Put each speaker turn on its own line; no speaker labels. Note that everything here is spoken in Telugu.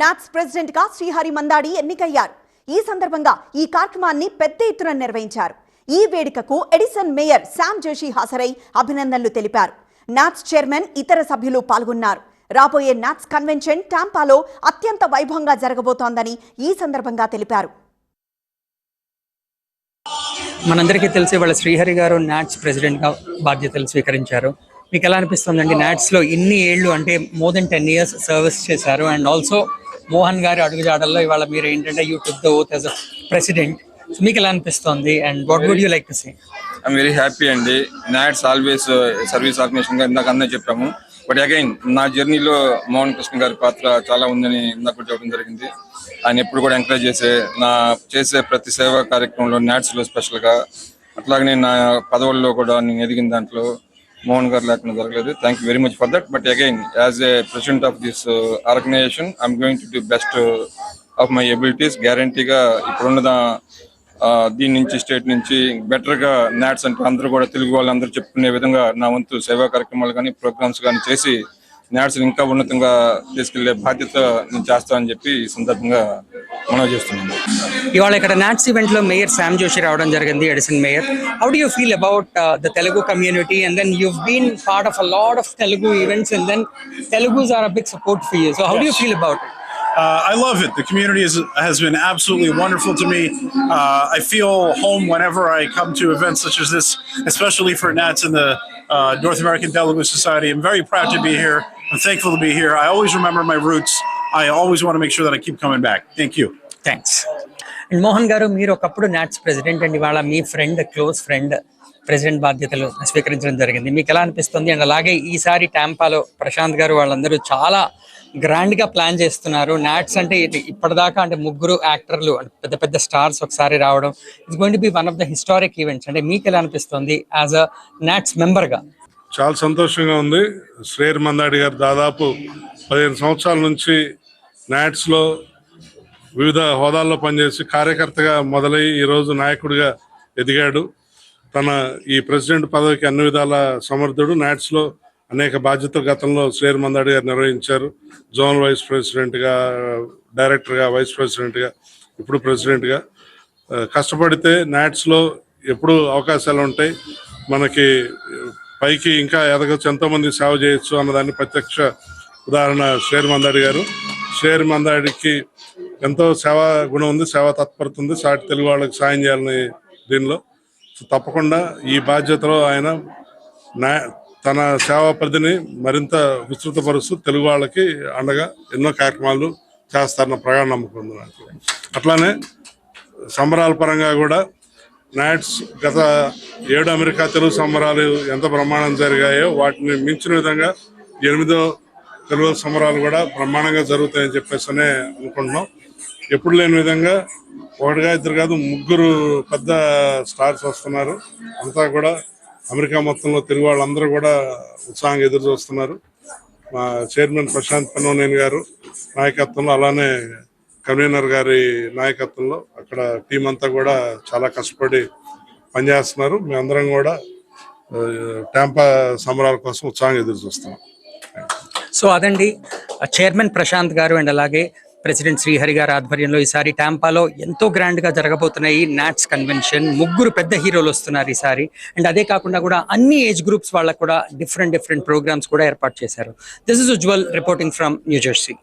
నాట్స్ ప్రెసిడెంట్గా శ్రీహరి మందాడి ఎన్నికయ్యారు. ఈ సందర్భంగా ఈ కార్యక్రమాన్ని పెద్ద ఎత్తున నిర్వహించారు. ఈ వేడుకకు ఎడిసన్ మేయర్ శామ్ జోషి హాజరై అభినందనలు తెలిపారు. నాట్స్ చైర్మన్ ఇతర సభ్యులు పాల్గొన్నారు. రాబోయే నాట్స్ కన్వెన్షన్ టాంపాలో అత్యంత వైభవంగా జరగబోతోందని ఈ సందర్భంగా తెలిపారు.
మనందరికీ తెలిసి వాళ్ళ శ్రీహరి గారు నాట్స్ ప్రెసిడెంట్గా బాధ్యతలు స్వీకరించారు. మీకు ఎలా అనిపిస్తుందండి? నాట్స్లో ఇన్ని ఏళ్ళు అంటే more than ten years service చేశారు. అండ్ ఆల్సో మోహన్ గారి అడుగుజాడల్లో ఇవాళ మీరు ఏంటంటే you took the oath as a president మీకు ఎలా అనిపిస్తుంది? And what would you like to say
I'm very happy అండి. నాట్స్ ఆల్వేస్ సర్వీస్ ఆర్గనైజేషన్గా ఇందాక అన్నీ చెప్పాము. బట్ అగైన్ నా జర్నీలో మోహన్ కృష్ణ గారి పాత్ర చాలా ఉందని ఇందాక చెప్పడం జరిగింది. ఆయన ఎప్పుడు కూడా ఎంకరేజ్ చేసే నా చేసే ప్రతి సేవా కార్యక్రమంలో నాట్స్లో స్పెషల్గా అట్లాగనే నా పదవుల్లో కూడా నేను ఎదిగిన దాంట్లో మోహన్ గారు లేకుండా జరగలేదు. Thank you very much for that but again as a president of this organisation I'm going to do best of my abilities గ్యారంటీగా ఇప్పుడున్న uh, దీని నుంచి స్టేట్ నుంచి బెటర్గా నాట్స్ అంటే అందరూ కూడా తెలుగు వాళ్ళందరూ చెప్పుకునే విధంగా నా వంతు సేవా కార్యక్రమాలు కానీ ప్రోగ్రామ్స్ కానీ చేసి నాట్స్ ఇంకా ఉన్నతంగా తీసుకెళ్ళే బాధ్యత నేను చేస్తానని చెప్పి ఈ సందర్భంగా మనవి చేస్తున్నాను
ఇవాళ ఇక్కడ నాట్స్ ఈవెంట్ లో మేయర్ శామ్ జోషి రావడం జరిగింది Edison mayor how do you feel about the Telugu community and then you been part of a lot of Telugu events and then Telugus are a big support for you so how do you feel about
Uh, I love it. The community is, has been absolutely wonderful to me. Uh, I feel home whenever I come to events such as this, especially for Nats and the uh, North American Telugu Society. I'm very proud to be here. I'm thankful to be here. I always remember my roots. I always want to make sure that I keep coming back. Thank you.
Thanks and Mohan గారు మీరు ఒకప్పుడు నాట్స్ ప్రెసిడెంట్ అండ్. ఇవాళ మీ ఫ్రెండ్ క్లోజ్ ఫ్రెండ్ ప్రెసిడెంట్ బాధ్యతలు స్వీకరించడం జరిగింది. మీకు ఎలా అనిపిస్తుంది? అండ్ అలాగే ఈసారి టాంపాలో ప్రశాంత్ గారు వాళ్ళందరూ చాలా గ్రాండ్గా ప్లాన్ చేస్తున్నారు. నాట్స్ అంటే ఇప్పటిదాకా అంటే ముగ్గురు యాక్టర్లు అంటే పెద్ద పెద్ద స్టార్స్ ఒకసారి రావడం it's going to be one of the historic events. అంటే మీకు ఎలా అనిపిస్తుంది యాజ్ అ నాట్స్ మెంబర్గా
చాలా సంతోషంగా ఉంది. శ్రేయర్ మందాడి గారు దాదాపు పదిహేను సంవత్సరాల నుంచి నాట్స్లో వివిధ హోదాల్లో పనిచేసి కార్యకర్తగా మొదలై ఈరోజు నాయకుడిగా ఎదిగాడు. తన ఈ ప్రెసిడెంట్ పదవికి అన్ని విధాల సమర్థుడు. నాట్స్లో అనేక బాధ్యతలు గతంలో శ్రేయర్ మందాడి గారు నిర్వహించారు. జోన్ వైస్ ప్రెసిడెంట్గా డైరెక్టర్గా వైస్ ప్రెసిడెంట్గా ఇప్పుడు ప్రెసిడెంట్గా. కష్టపడితే నాట్స్లో ఎప్పుడు అవకాశాలు ఉంటాయి. మనకి పైకి ఇంకా ఎదగచ్చు ఎంతో మంది సేవ చేయొచ్చు అన్నదాన్ని ప్రత్యక్ష ఉదాహరణ షేర్ మందాడి గారు. షేర్ మందాడికి ఎంతో సేవా గుణం ఉంది సేవా తత్పరత ఉంది. సాటి తెలుగు వాళ్ళకి సాయం చేయాలని దీనిలో. తప్పకుండా ఈ బాధ్యతలో ఆయన నా తన సేవా పరిధిని మరింత విస్తృతపరుస్తూ తెలుగు వాళ్ళకి అండగా ఎన్నో కార్యక్రమాలు చేస్తారన్న ప్రగాఢ నమ్మకం ఉంది నాకు. అట్లానే సంబరాల పరంగా కూడా నాట్స్ గత ఏడు అమెరికా తెలుగు సంబరాలు ఎంత ప్రమాణం జరిగాయో వాటిని మించిన విధంగా ఎనిమిదో తెలుగు సంబరాలు కూడా బ్రహ్మాండంగా జరుగుతాయని చెప్పేసి అనుకుంటున్నాం. ఎప్పుడు లేని విధంగా ఒకటిగా ఇద్దరు కాదు ముగ్గురు పెద్ద స్టార్స్ వస్తున్నారు. అంతా కూడా అమెరికా మొత్తంలో తెలుగు వాళ్ళందరూ కూడా ఉత్సాహంగా ఎదురు చూస్తున్నారు. మా చైర్మన్ ప్రశాంత్ పన్నోనేని గారు నాయకత్వంలో అలానే కన్వీనర్ గారి నాయకత్వంలో అక్కడ టీం అంతా కూడా చాలా కష్టపడి పనిచేస్తున్నారు. మేమందరం కూడా ట్యాంపా సంబరాల కోసం ఉత్సాహంగా ఎదురు చూస్తున్నాం.
సో అదండి. చైర్మన్ ప్రశాంత్ గారు అండ్ అలాగే ప్రెసిడెంట్ శ్రీహరి గారి ఆధ్వర్యంలో ఈసారి టాంపాలో ఎంతో గ్రాండ్గా జరగబోతున్నాయి నాట్స్ కన్వెన్షన్. ముగ్గురు పెద్ద హీరోలు వస్తున్నారు ఈసారి. అండ్ అదే కాకుండా కూడా అన్ని ఏజ్ గ్రూప్స్ వాళ్ళకు కూడా డిఫరెంట్ డిఫరెంట్ ప్రోగ్రామ్స్ కూడా ఏర్పాటు చేశారు. This is Ujwal reporting from New Jersey